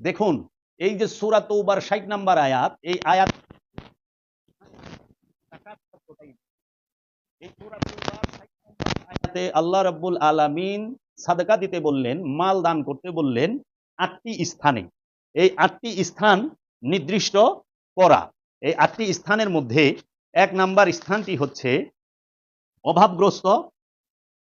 দেখুন, এই যে সুরা তৌবার ষাট নাম্বার আয়াত, এই আয়াত এই সূরা তৌবার 60 নম্বর আয়াতে আল্লাহ রাব্বুল আলামিন সাদকা দিতে বললেন, মাল দান করতে বললেন আটটি স্থানে। এই আটটি স্থান নির্দিষ্ট করা। এই আটটি স্থানের মধ্যে এক নাম্বার স্থানটি হচ্ছে অভাবগ্রস্ত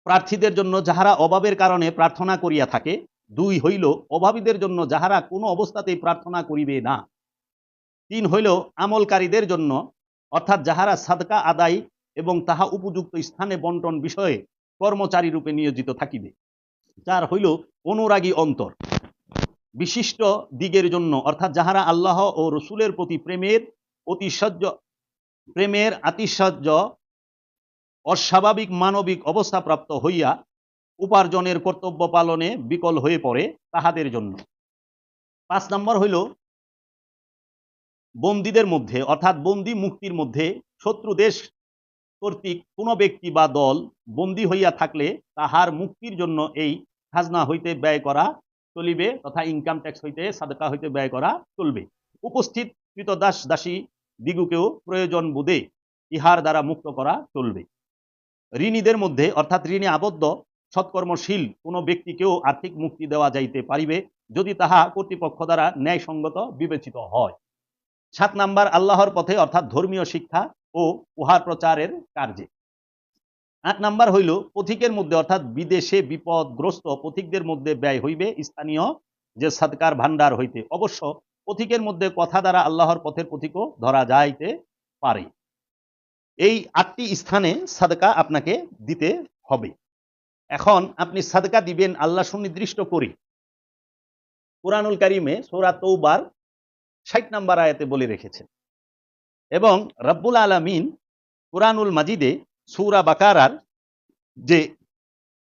প্রার্থীদের জন্য, যাহারা অভাবের কারণে প্রার্থনা করিয়া থাকে। দুই হইল, অভাবীদের জন্য যাহারা কোনো অবস্থাতেই প্রার্থনা করিবে না। তিন হইল, আমলকারীদের জন্য, অর্থাৎ যাহারা সাদকা আদায় এবং তাহা উপযুক্ত স্থানে বন্টন বিষয়ে কর্মচারী রূপে নিয়োজিত থাকিবে। চার হইল, অনুরাগী অন্তর। বিশিষ্ট দিগের জন্য, অর্থাৎ যাহারা আল্লাহ ও রসুলের প্রতি প্রেমের অতিশয্য, প্রেমের আতিশয্য, অস্বাভাবিক মানবিক অবস্থাপ্রাপ্ত হইয়া উপার্জনের কর্তব্য পালনে বিকল হয়ে পড়ে তাহাদের জন্য। পাঁচ নম্বর হইল, বন্দীদের মধ্যে, অর্থাৎ বন্দী মুক্তির মধ্যে শত্রু দেশ কর্তৃক কোনো ব্যক্তি বা দল বন্দী হইয়া থাকলে তাহার মুক্তির জন্য এই খাজনা হইতে ব্যয় করা চলিবে তথা ইনকাম ট্যাক্স হইতে সাদকা হইতে ব্যয় করা চলবে। উপস্থিত কৃতদাস দাসী দিগুকেও প্রয়োজন বোধে ইহার দ্বারা মুক্ত করা চলবে। ঋণীদের মধ্যে, অর্থাৎ ঋণে আবদ্ধ সৎকর্মশীল কোনো ব্যক্তিকেও আর্থিক মুক্তি দেওয়া যাইতে পারিবে যদি তাহা কর্তৃপক্ষ দ্বারা ন্যায়সঙ্গত বিবেচিত হয়। সাত নাম্বার, আল্লাহর পথে অর্থাৎ ধর্মীয় শিক্ষা ও উহার প্রচারের কার্যে। আট নাম্বার হইল, পথিকের মধ্যে অর্থাৎ বিদেশে বিপদগ্রস্ত পথিকদের মধ্যে ব্যয় হইবে, স্থানীয় যে সাদকার ভান্ডার হইতে। অবশ্য পথিকের মধ্যে কথা দ্বারা আল্লাহর পথের পথিকও ধরা যাইতে পারে। এই আটটি স্থানে সাদকা আপনাকে দিতে হবে। এখন আপনি সাদকা দিবেন, আল্লাহ সুনির্দিষ্ট করে। কোরআনুল কারিমে সোরা তৌবার ষাট নাম্বার আয়াতে বলে রেখেছেন এবং রব্বুল আলমিন কোরআনুল মাজিদে সৌরা বাকারার যে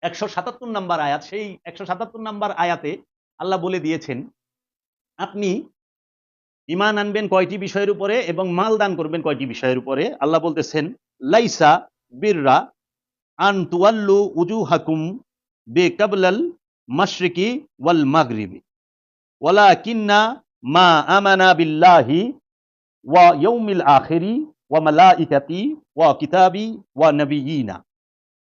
একশো সাতাত্তর নাম্বার আয়াত, সেই একশো সাতাত্তর নাম্বার আয়াতে আল্লাহ বলে দিয়েছেন, আপনি ইমান আনবেন কয়টি বিষয়ের উপরে এবং মাল দান করবেন কয়টি বিষয়ের উপরে। আল্লাহ বলতেছেন, লাইসা বিররা আন তুয়াল্লু উজু হাকুম বে কাবলাল মাশরিকি ওয়াল মাগরিবি। ওয়ালা কিন্না মা আমানা বিল্লাহি ওয়া ইয়ৌমিল আখেরি ওয়া মালাইকাতি ওয়া কিতাবি ওয়া নবিয়িনা।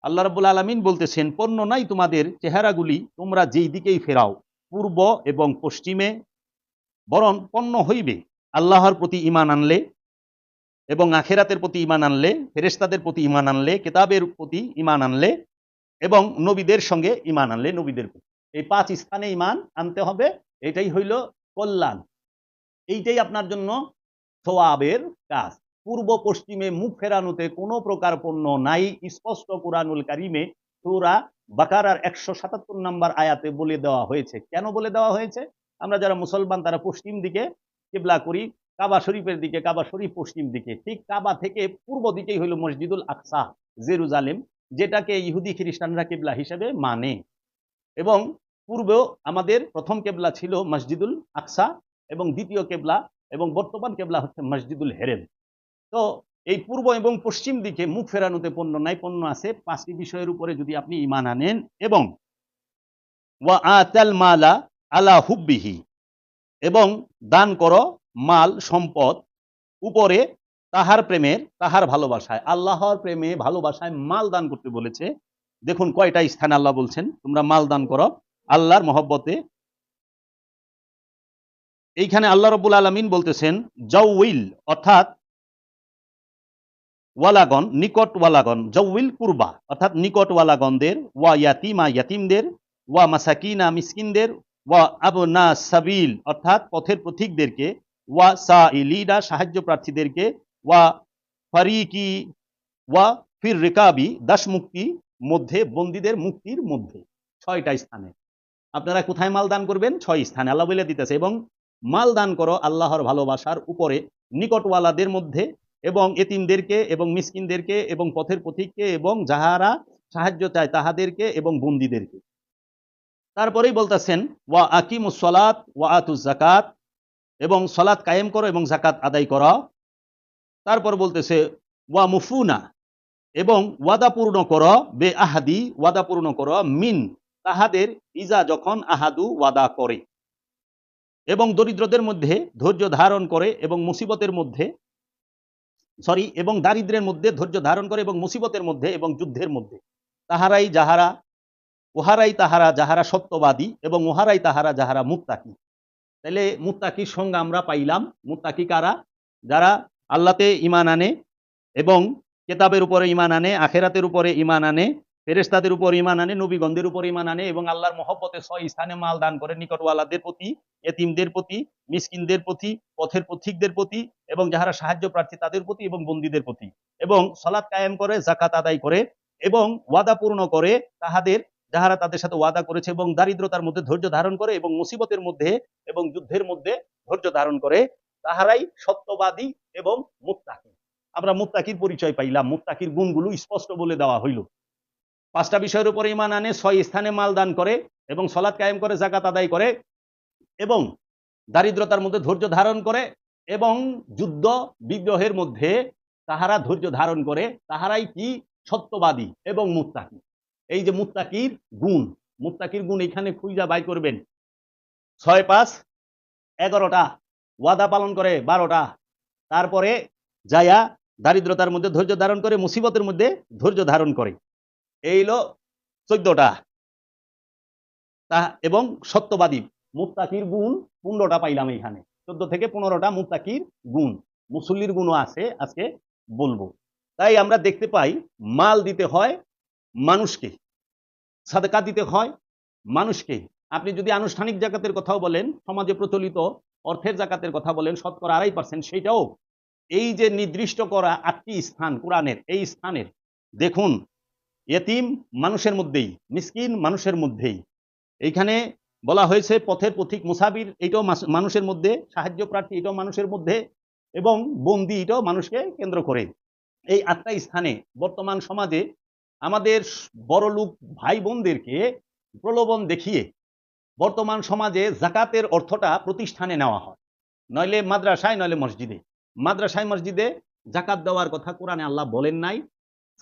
আল্লাহ রাব্বুল আলামিন বলতেছেন, পণ্য নাই তোমাদের চেহারাগুলি, তোমরা যেই দিকেই ফেরাও, পূর্ব এবং পশ্চিমে, বরং পণ্য হইবে, আল্লাহর প্রতি ইমান আনলে এবং আখেরাতের প্রতি ইমান আনলে, ফেরেশতাদের প্রতি ইমান আনলে, কেতাবের প্রতি ইমান আনলে এবং নবীদের সঙ্গে ইমান আনলে নবীদের প্রতি। এই পাঁচ স্থানে ইমান আনতে হবে, এটাই হইল কল্যাণ। এইটাই আপনার জন্য সোয়াবের কাজ। পূর্ব পশ্চিমে মুখ ফেরানোতে কোনো প্রকার পণ্য নাই। স্পষ্ট কোরআনুল কারিমে সুরা বাকারার একশো সাতাত্তর নাম্বার আয়াতে বলে দেওয়া হয়েছে। কেন বলে দেওয়া হয়েছে? আমরা যারা মুসলমান, তারা পশ্চিম দিকে কেবলা করি। কাবা শরীফের দিকে, কাবা শরীফ পশ্চিম দিকে, ঠিক কাবা থেকে পূর্ব দিকেই হইল মসজিদুল আকসা, জেরুজালেম, যেটাকে ইহুদি খ্রিস্টানরা কেবলা হিসেবে মানে। এবং পূর্বেও আমাদের প্রথম কেবলা ছিল মসজিদুল আকসা এবং দ্বিতীয় কেবলা এবং বর্তমান কেবলা হচ্ছে মসজিদুল হেরেম। তো এই পূর্ব এবং পশ্চিম দিকে মুখ ফেরানোতে পণ্য নাই, পণ্য আছে। পাঁচটি বিষয়ের উপরে যদি আপনি ইমান আনেন এবং ওয়া আতাল মালা আলা হুব্বিহি এবং দান করো মাল, সম্পদ উপরে তাহার প্রেমের, তাহার ভালোবাসায়, আল্লাহর প্রেমে ভালোবাসায় মাল দান করতে বলেছে। দেখুন কয়টা স্থানে আল্লাহ বলছেন, তোমরা মাল দান করো আল্লাহর মহব্বতে। এইখানে আল্লাহ রবুল আলমিন বলতেছেন, জউইল অর্থাৎ ওয়ালাগন নিকট ওয়ালাগন জউইল কুরবা অর্থাৎ নিকট ওয়ালাগনদের ওয়া ইয়াতিমা ইয়াতিমদের ওয়া মাসাকিনা মিসকিনদের ওয়া আবনা সাবিল অর্থাৎ পথের প্রতীকদেরকে ওয়া সা ইলিডা সাহায্য প্রার্থীদেরকে, ওয়া ফারিকি, ওয়া ফির রেকাবি দাস মুক্তি মধ্যে, বন্দীদের মুক্তির মধ্যে, ছয়টা স্থানে। আপনারা কোথায় মাল দান করবেন? ছয় স্থানে। আল্লাহ বলে দিতেছে, এবং মাল দান করো আল্লাহর ভালোবাসার উপরে, নিকটওয়ালাদের মধ্যে, এবং এতিমদেরকে, এবং মিসকিনদেরকে, এবং পথের পথিককে, এবং যাহারা সাহায্য চায় তাহাদেরকে, এবং বন্দীদেরকে। তারপরেই বলতেছেন, ওয়া আকিম সলাত, ওয়া আতুজ জাকাত এবং সলাৎ কায়েম করো এবং জাকাত আদায় করো। তারপর বলতেছে, ওয়া মুফুনা এবং ওয়াদা পূর্ণ করো বে আহাদি ওয়াদা পূর্ণ করো, মিন তাহাদের ইজা যখন আহাদু ওয়াদা করে। এবং দরিদ্রদের মধ্যে ধৈর্য ধারণ করে এবং মুসিবতের মধ্যে, সরি, এবং দারিদ্রের মধ্যে ধৈর্য ধারণ করে এবং মুসিবতের মধ্যে এবং যুদ্ধের মধ্যে। তাহারাই যাহারা, উহারাই তাহারা যাহারা সত্যবাদী এবং উহারাই তাহারা যাহারা মুত্তাকি। তাহলে মুত্তাকির সঙ্গে আমরা পাইলাম। মুত্তাকি কারা? যারা আল্লাতে ইমান আনে এবং কেতাবের উপরে ইমান আনে, আখেরাতের উপরে ইমান আনে ফেরেস্তাদের উপর ইমান আনে নবীগন্ধের উপর ইমান আনে এবং আল্লাহর মহব্বতে ছয় স্থানে মাল দান করে নিকটওয়ালাদের প্রতি, এতিমদের প্রতি, মিসকিনদের প্রতি, পথের পথিকদের প্রতি এবং যাহারা সাহায্য প্রার্থী তাদের প্রতি এবং বন্দীদের প্রতি এবং সলাৎ কায়েম করে জাকাত আদায় করে এবং ওয়াদা পূর্ণ করে তাহাদের যাহারা তাদের সাথে ওয়াদা করেছে এবং দারিদ্রতার মধ্যে ধৈর্য ধারণ করে এবং মুসিবতের মধ্যে এবং যুদ্ধের মধ্যে ধৈর্য ধারণ করে, তাহারাই সত্যবাদী এবং মুত্তাকি। আমরা মুত্তাকির পরিচয় পাইলাম, মুত্তাকির গুণগুলো স্পষ্ট বলে দেওয়া হইল। পাঁচটা বিষয়ের উপরে ইমান আনে, ছয় স্থানে মাল দান করে এবং সলাৎ কায়েম করে জাকাত আদায় করে এবং দারিদ্রতার মধ্যে ধৈর্য ধারণ করে এবং যুদ্ধ বিগ্রহের মধ্যে তাহারা ধৈর্য ধারণ করে, তাহারাই কি? সত্যবাদী এবং মুত্তাকি। এই যে মুত্তাকির গুণ মুত্তাকির গুণ এখানে খুঁজা বাই করবেন। ছয় পাঁচ, এগারোটা, ওয়াদা পালন করে বারোটা, তারপরে যায়া দারিদ্রতার মধ্যে ধৈর্য ধারণ করে, মুসিবতের মধ্যে ধৈর্য ধারণ করে। এই চোদ্দটা। তা এবং সত্যবাদী, মুত্তাকির গুণ পনেরোটা পাইলাম এখানে। চোদ্দ থেকে পনেরোটা মুত্তাকির গুণ, মুসল্লির গুণও আছে আজকে বলব। তাই আমরা দেখতে পাই, মাল দিতে হয় মানুষকে। সাদকা দিতে হয় মানুষকে। আপনি যদি আনুষ্ঠানিক জাকাতের কথাও বলেন, সমাজে প্রচলিত অর্থের জাকাতের কথা বলেন, শতকরা আড়াই পার্সেন্ট সেটাও এই যে নির্দিষ্ট করা আটটি স্থান কোরআনের, এই স্থানের, দেখুন, এতিম মানুষের মধ্যেই, মিসকিন মানুষের মধ্যেই। এইখানে বলা হয়েছে পথের পথিক মুসাবির এটাও মানুষের মধ্যে, সাহায্য প্রার্থী, এটাও মানুষের মধ্যে, এবং বন্দি, এটাও মানুষকে কেন্দ্র করে। এই আটটা স্থানে বর্তমান সমাজে আমাদের বড় লোক ভাই বোনদেরকে প্রলোভন দেখিয়ে বর্তমান সমাজে জাকাতের অর্থটা প্রতিষ্ঠানে নেওয়া হয়। নইলে মাদ্রাসায়, নইলে মসজিদে। মাদ্রাসায়, মসজিদে জাকাত দেওয়ার কথা কোরআনে আল্লাহ বলেন নাই,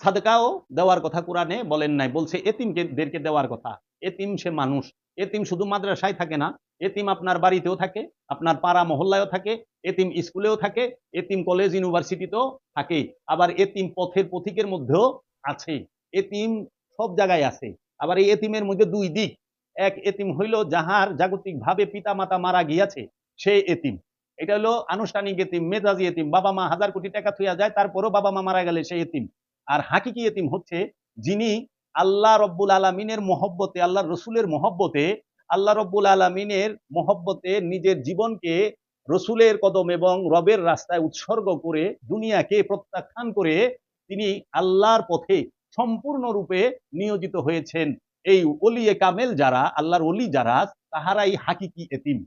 সাদকাও দেওয়ার কথা কোরআনে বলেন নাই, বলছে এতিমদেরকে দেওয়ার কথা। এতিম সে মানুষ, এতিম শুধু মাদ্রাসায় থাকে না, এতিম আপনার বাড়িতেও থাকে, আপনার পাড়া মহল্লায়ও থাকে, এতিম স্কুলেও থাকে, এতিম কলেজ, ইউনিভার্সিটিতেও থাকে, আবার এতিম পথের পথিকের মধ্যেও আছে। এতিম সব জায়গায় আছে। আবার এই এতিমের মধ্যে দুই দিক। এক এতিম হইল যাহার জাগতিক ভাবে পিতা মাতা মারা গিয়াছে, সে এতিম। এটা হলো আনুষ্ঠানিক এতিম, মেজাজি এতিম। বাবা মা হাজার কোটি টাকা থুয়া যায়, তারপরও বাবা মা মারা গেলে সে এতিম। আর হাকিকি এতিম হচ্ছে যিনি আল্লাহ রব্বুল আলমিনের মহব্বতে আল্লাহ রসুলের মহব্বতে, আল্লাহ রব্বুল আলমিনের মহব্বতে নিজের জীবনকে রসুলের কদম এবং রবের রাস্তায় উৎসর্গ করে দুনিয়াকে প্রত্যাখ্যান করে তিনি আল্লাহর পথে সম্পূর্ণরূপে নিয়োজিত হয়েছেন। এই অলিয়ে কামেল যারা, আল্লাহর অলি যারা, তাহারাই হাকিকি এতিম।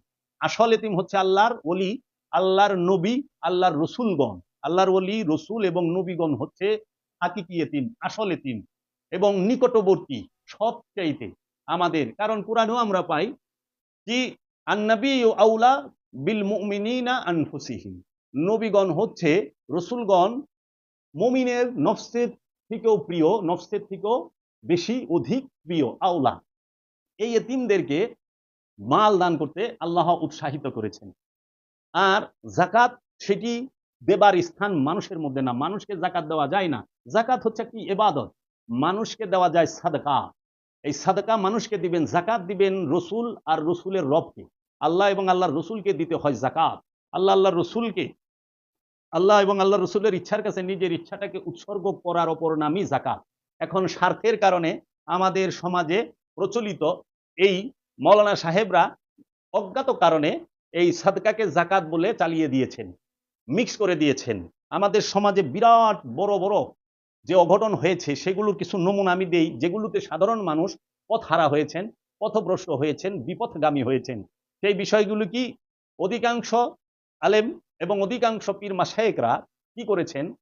আসল এতিম হচ্ছে আল্লাহর অলি আল্লাহর নবী, আল্লাহর রসুলগণ। আল্লাহর অলি রসুল এবং নবীগণ হচ্ছে হাকিকি এতিম, আসল এতিম এবং নিকটবর্তী সবচাইতে আমাদের। কারণ কোরআনেও আমরা পাই কি, আন্নাবি আউলা বিল মুমিনিনা আনফুসিহিম। নবীগণ হচ্ছে রসুলগণ, মমিনের নফসের থেকেও প্রিয়, নফসের থেকেও বেশি অধিক প্রিয় আউলা এই এতিমদেরকে মাল দান করতে আল্লাহ উৎসাহিত করেছেন। আর জাকাত সেটি দেবার স্থান মানুষের মধ্যে না। মানুষকে জাকাত দেওয়া যায় না। জাকাত হচ্ছে একটি এবাদত মানুষকে দেওয়া যায় সাদকা। এই সাদকা মানুষকে দিবেন জাকাত দিবেন রসুল আর রসুলের রবকে। আল্লাহ এবং আল্লাহর রসুলকে দিতে হয় জাকাত আল্লাহ আল্লাহর রসুলকে আল্লাহ এবং আল্লাহ রসুলের ইচ্ছার কাছে নিজের ইচ্ছাটাকে উৎসর্গ করার অপর নামই জাকাত এখন স্বার্থের কারণে আমাদের সমাজে প্রচলিত এই মৌলানা সাহেবরা অজ্ঞাত কারণে এই সাদকাকে জাকাত বলে চালিয়ে দিয়েছেন, মিক্স করে দিয়েছেন। আমাদের সমাজে বিরাট বড় বড় যে অঘটন হয়েছে, সেগুলোর কিছু নমুনা আমি দেই, যেগুলোতে সাধারণ মানুষ পথ হারা হয়েছেন, পথভ্রষ্ট হয়েছেন, বিপথগামী হয়েছেন। সেই বিষয়গুলো কি অধিকাংশ আলেম এবং অধিকাংশ পীর মাসায়েকরা কি করেছেন?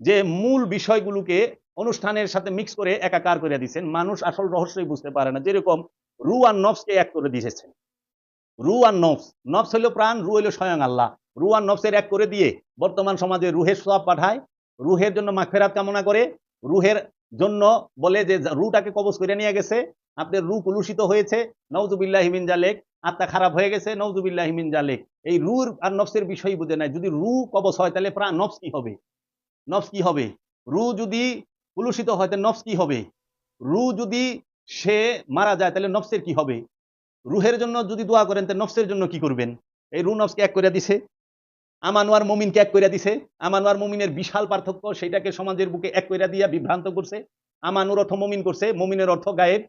যে মূল বিষয়গুলোকে অনুষ্ঠানের সাথে মিক্স করে একাকার করে দিয়েছেন। মানুষ আসল রহস্যই বুঝতে পারে না। যেরকম রু আর নফসকে এক করে দিয়েছেন। রু আর নফস। নফস হইল প্রাণ, রু হইল স্বয়ং আল্লাহ। রু আর নফসের এক করে দিয়ে বর্তমান সমাজে রুহের সব পাঠায়। রুহের জন্য মাগফেরাত কামনা করে। রুহের জন্য বলে যে রুটাকে কবজ করে নিয়ে গেছে। আপনার রু কলুষিত হয়েছে। নওজুবিল্লাহ হিমিন জালেক। আত্মা খারাপ হয়ে গেছে। নওজুবিল্লাহ হিমিন জালেক। এই রুর আর নফসের বিষয় বুঝে নাই। যদি রু কবজ হয়, তাহলে প্রাণ নফস কি হবে? নফস কি হবে? রু যদি কলুষিত হয়, তাহলে নফস কি হবে? রু যদি সে মারা যায়, তাহলে নফসের কি হবে? রুহের জন্য যদি দোয়া করেন, তাহলে নফসের জন্য কি করবেন? এই রু নফসকে এক করে দিছে। আমানোয়ার মমিনকে এক করে দিছে, আমানোয়ার মমিনের বিশাল পার্থক্য সেটাকে সমাজের বুকে এক করে দিয়া বিভ্রান্ত করছে। আমানুর অর্থ মমিন করছে, মমিনের অর্থ গায়েব।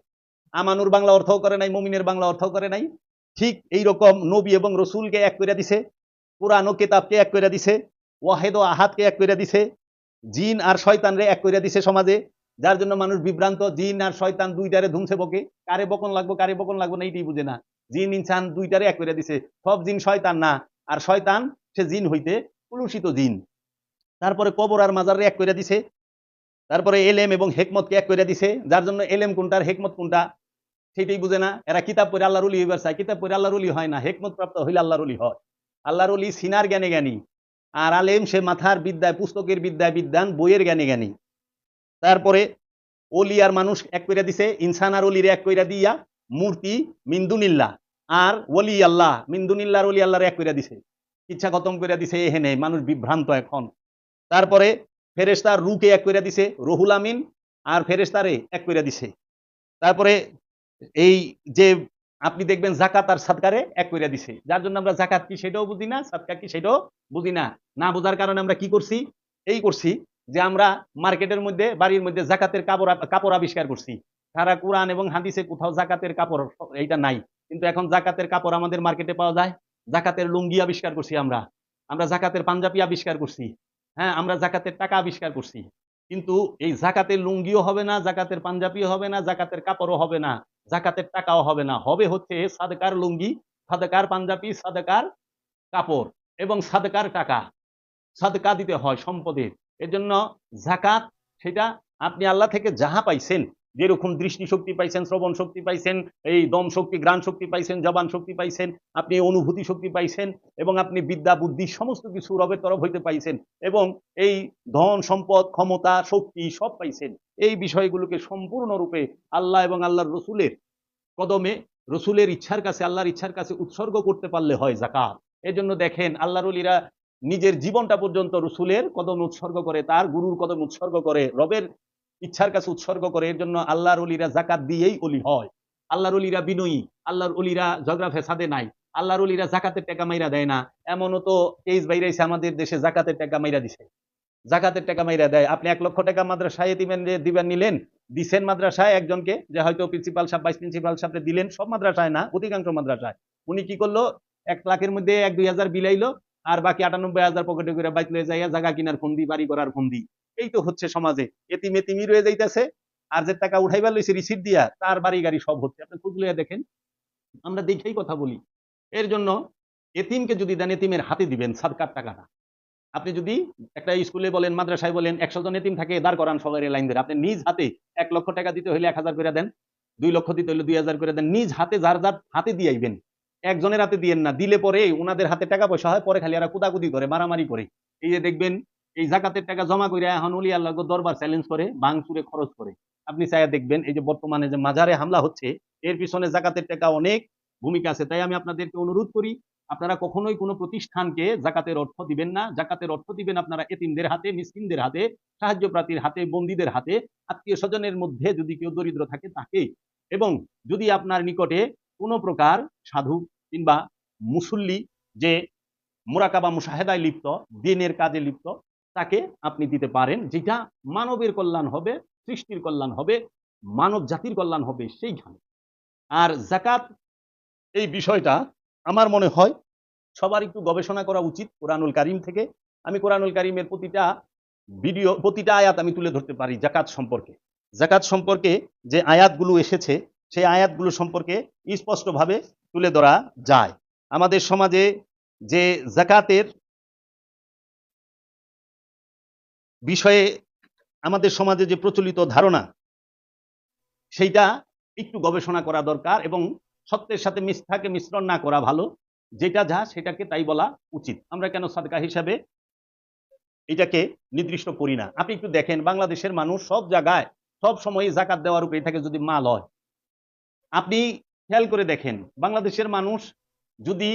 আমানুর বাংলা অর্থ করে নাই, মমিনের বাংলা অর্থ করে নাই। ঠিক এই রকম নবী এবং রসুলকে এক করে দিছে পুরানো কেতাবকে এক করে দিছে, ওয়াহেদ ও আহাদকে এক করে দিছে, জিন আর শয়তানরে এক করে দিছে সমাজে, যার জন্য মানুষ বিভ্রান্ত, জিন আর শয়তান দুইটারে ধুমছে বকে। কারে বকন লাগবো, কারে বকন লাগবো না, এইটাই বুঝে না। জিন, ইনসান দুইটারে এক করে দিছে। সব জিন শয়তান না, আর শয়তান সে জিন হইতে কলুষিত জিন। তারপরে কবর আর মাজারে এক করে দিছে। তারপরে এলেম এবং হেকমতকে এক করে দিছে। যার জন্য এলেম কোনটা আর হেকমত কোনটা সেটাই বুঝে না। এরা কিতাব পড়ে আল্লাহর উলি হইবার চায়। কিতাব পড়ে আল্লাহর উলি হয় না। হেকমত প্রাপ্ত হইলে আল্লাহর উলি হয়। আল্লাহর উলি সিনার জ্ঞানে জ্ঞানী। আর আলেম সে মাথার বিদ্যায়, পুস্তকের বিদ্যায়, বিদ্যান, বইয়ের জ্ঞানে জ্ঞানী। তারপরে অলি আর মানুষ এক কইরা দিছে। ইনসান আর অলির এক কইরা দিয়া, মূর্তি মিন্দুনিল্লা আর ওলি আল্লাহ মিন্দুনিল্লা আর অলি আল্লাহর এক কইরা দিছে। ইচ্ছা খতম কইরা দিছে এ হেনে মানুষ বিভ্রান্ত এখন। তারপরে ফেরেস্তার রুকে এক কইরা দিছে, রহুল আমিন। আর ফেরেস্তারে এক কইরা দিছে। তারপরে এই যে আপনি দেখবেন জাকাত আর সাদকারে এক কইরা দিছে। যার জন্য আমরা জাকাত কি সেটাও বুঝি না, সাদকা কি সেটাও বুঝি না। না বোঝার কারণে আমরা কি করছি? এই করছি যে আমরা মার্কেটের মধ্যে, বাড়ির মধ্যে জাকাতের কাপড় কাপড় আবিষ্কার করছি। সারা কোরআন এবং হাদিসে কোথাও জাকাতের কাপড় এইটা নাই। কিন্তু এখন জাকাতের কাপড় আমাদের মার্কেটে পাওয়া যায়। জাকাতের লুঙ্গি আবিষ্কার করছি আমরা। আমরা জাকাতের পাঞ্জাবি আবিষ্কার করছি। হ্যাঁ আমরা জাকাতের টাকা আবিষ্কার করছি। কিন্তু এই জাকাতের লুঙ্গিও হবে না, জাকাতের পাঞ্জাবিও হবে না, জাকাতের কাপড়ও হবে না, জাকাতের টাকাও হবে না। হবে হচ্ছে সাদকার লুঙ্গি, সাদকার পাঞ্জাবি, সাদকার কাপড় এবং সাদকার টাকা। সাদকা দিতে হয় সম্পদের। এর জন্য জাকাত, সেটা আপনি আল্লাহ থেকে যাহা পাইছেন যেরকম দৃষ্টিশক্তি পাইছেন, শ্রবণ শক্তি পাইছেন, এই দম শক্তি, গ্রাণ শক্তি পাইছেন, জবান শক্তি পাইছেন, আপনি অনুভূতি শক্তি পাইছেন এবং আপনি বিদ্যা, বুদ্ধি সমস্ত কিছু রবের তরফ হইতে পাইছেন এবং এই ধন, সম্পদ, ক্ষমতা, শক্তি সব পাইছেন। এই বিষয়গুলোকে সম্পূর্ণরূপে আল্লাহ এবং আল্লাহর রসুলের কদমে, রসুলের ইচ্ছার কাছে, আল্লাহর ইচ্ছার কাছে উৎসর্গ করতে পারলে হয় জাকাত এজন্য দেখেন, আল্লাহর অলিরা নিজের জীবনটা পর্যন্ত রসুলের কদম উৎসর্গ করে, তার গুরুর কদম উৎসর্গ করে, রবের ইচ্ছার কাছে উৎসর্গ করে, এর জন্য আল্লাহর অলিরা জাকাত দিয়েই অলি হয়। আল্লাহর অলিরা বিনয়ী, আল্লাহর অলিরা ঝগড়া ফেসাদে নাই, আল্লাহর অলিরা জাকাতের টাকা মাইরা দেয় না। এমনও তো কেস বাইরেছে আমাদের দেশে জাকাতের টাকা মাইরা দিছে। জাকাতের টাকা মাইরা দেয়। আপনি এক লক্ষ টাকা মাদ্রাসায় দিবেন দিবেন, নিলেন, দিছেন মাদ্রাসায় একজনকে, যে হয়তো প্রিন্সিপাল সাহেব ভাইস প্রিন্সিপাল সাহেব দিলেন, সব মাদ্রাসায় না, অধিকাংশ মাদ্রাসায়। উনি কি করল? এক লাখের মধ্যে এক দুই হাজার বিলাইলো আর বাকি আটানব্বই হাজার পকেটে করে বাইক লয়ে যাইয়া জায়গা কিনার ফন্দি, বাড়ি করার ফন্দি। এই তো হচ্ছে সমাজে। এতিম এতিমি রয়ে যাইতেছে। আর যে টাকা উঠাইবার লইছে রিসিট দিয়া, তার বাড়ি গাড়ি সব হচ্ছে। আপনি খোঁজ লইয়া দেখেন। আমরা দেখেই কথা বলি। এর জন্য এতিমকে যদি দেন, এতিমের হাতে দিবেন সাদকার টাকাটা। আপনি যদি একটা স্কুলে বলেন, মাদ্রাসায় বলেন, একশো জন এতিম থাকে, দাঁড় করান সবাই লাইন ধরে। আপনি নিজ হাতে এক লক্ষ টাকা দিতে হলে এক হাজার করে দেন, দুই লক্ষ দিতে হলে দুই হাজার করে দেন। নিজ হাতে যার যার হাতে দিয়ে আইবেন। একজনের হাতে দিয়েন না, দিলে পরে ওনাদের হাতে টাকা পয়সা হয়, পরে খালি এরা কুদাকুদি করে, মারামারি করে। এই যে দেখবেন, এই জাকাতের টাকা জমা করে এখন উলি আল্লাহ দরবার চ্যালেঞ্জ করে বাংসুরে খরচ করে। আপনি চাইয়া দেখবেন, এই যে বর্তমানে যে মাজারে হামলা হচ্ছে, এর পিছনে জাকাতের টাকা অনেক ভূমিকা আছে। তাই আমি আপনাদেরকে অনুরোধ করি, আপনারা কখনোই কোনো প্রতিষ্ঠানকে জাকাতের অর্থ দিবেন না। জাকাতের অর্থ দিবেন আপনারা এতিমদের হাতে, মিসকিনদের হাতে সাহায্য প্রার্থীর হাতে, বন্দীদের হাতে, আত্মীয় স্বজনের মধ্যে যদি কেউ দরিদ্র থাকে তাকে। এবং যদি আপনার নিকটে কোনো প্রকার সাধু কিংবা মুসল্লি যে মোরাকাবা মুশাহেদায় লিপ্ত, দিনের কাজে লিপ্ত, তাকে আপনি দিতে পারেন। যেটা মানবের কল্যাণ হবে, সৃষ্টির কল্যাণ হবে, মানব জাতির কল্যাণ হবে সেইখানে। আর জাকাত এই বিষয়টা আমার মনে হয় সবার একটু গবেষণা করা উচিত কোরআনুল কারিম থেকে। আমি কোরআনুল কারিমের প্রতিটা ভিডিও, প্রতিটা আয়াত আমি তুলে ধরতে পারি জাকাত সম্পর্কে। জাকাত সম্পর্কে যে আয়াতগুলো এসেছে, সেই আয়াতগুলো সম্পর্কে স্পষ্টভাবে তুলে ধরা যায়। আমাদের সমাজে যে জাকাতের বিষয়ে আমাদের সমাজে যে প্রচলিত ধারণা, সেইটা একটু গবেষণা করা দরকার এবং সত্যের সাথে মিথ্যাকে মিশ্রণ না করা ভালো। যেটা যা সেটাকে তাই বলা উচিত। আমরা কেন সাদকা হিসাবে এটাকে নির্দিষ্ট করি না? আপনি একটু দেখেন, বাংলাদেশের মানুষ সব জায়গায় সব সময় জাকাত দেওয়ার উপরে থাকে যদি মাল হয়। আপনি খেয়াল করে দেখেন, বাংলাদেশের মানুষ যদি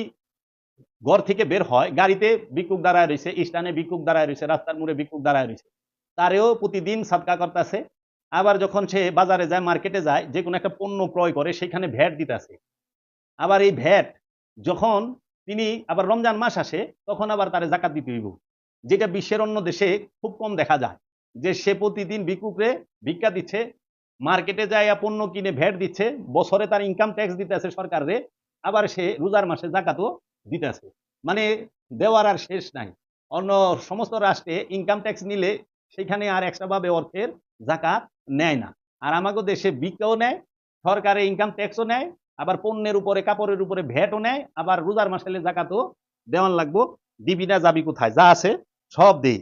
ঘর থেকে বের হয়, গাড়িতে বিক্ষুক দাঁড়ায় রয়েছে স্টানে বিক্ষুক দাঁড়ায় রয়েছে, রাস্তার মোড়ে বিক্ষুক দাঁড়ায় রয়েছে, তারেও প্রতিদিন সাদকা করতেছে। আবার যখন সে বাজারে যায় মার্কেটে যায় যে কোনো একটা পণ্য ক্রয় করে, সেখানে ভ্যাট দিতেছে। আবার এই ভ্যাট যখন তিনি আবার রমজান মাস আসে, তখন আবার তারে জাকাত দিতে হইব। যেটা বিশ্বের অন্য দেশে খুব কম দেখা যায়, যে সে প্রতিদিন ভিক্ষুকরে ভিক্ষা দিচ্ছে মার্কেটে যায় পণ্য কিনে ভ্যাট দিচ্ছে, বছরে তার ইনকাম ট্যাক্স দিতেছে সরকারে, আবার সে রোজার মাসে জাকাতও দিতেছে। মানে দেওয়ার আর শেষ নাই। অন্য সমস্ত রাষ্ট্রে ইনকাম ট্যাক্স নিলে সেখানে আর এক্সট্রা ভাবে অর্থের জাকাত নেয় না। আর আমাদের দেশে ভিক্ষাও নেয়, সরকারে ইনকাম ট্যাক্সও নেয়, আবার পণ্যের উপরে, কাপড়ের উপরে ভ্যাটও নেয়, আবার রোজার মাসালে জাকাতও দেওয়ান লাগবো। দিবি না যাবি কোথায়? যা আছে সব দেই